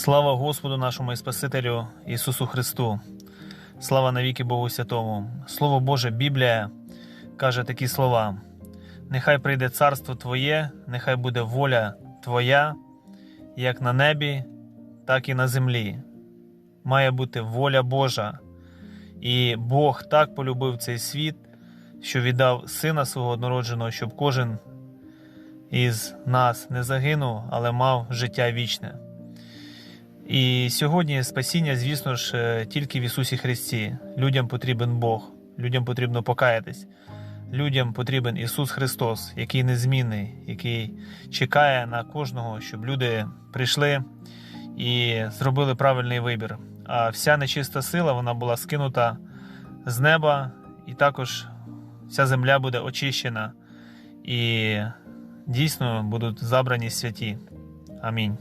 Слава Господу нашому і Спасителю Ісусу Христу. Слава навіки Богу Святому. Слово Боже, Біблія каже такі слова: Нехай прийде царство Твоє, нехай буде воля Твоя, як на небі, так і на землі. Має бути воля Божа. І Бог так полюбив цей світ, що віддав Сина свого однородженого, щоб кожен із нас не загинув, але мав життя вічне. І сьогодні спасіння, звісно ж, е, тільки в Ісусі Христі. Людям потрібен Бог, людям потрібно покаятись. Людям потрібен Ісус Христос, який незмінний, який чекає на кожного, щоб люди прийшли і зробили правильний вибір. А вся нечиста сила вона була скинута з неба, і також вся земля буде очищена, і дійсно будуть забрані святі. Амінь.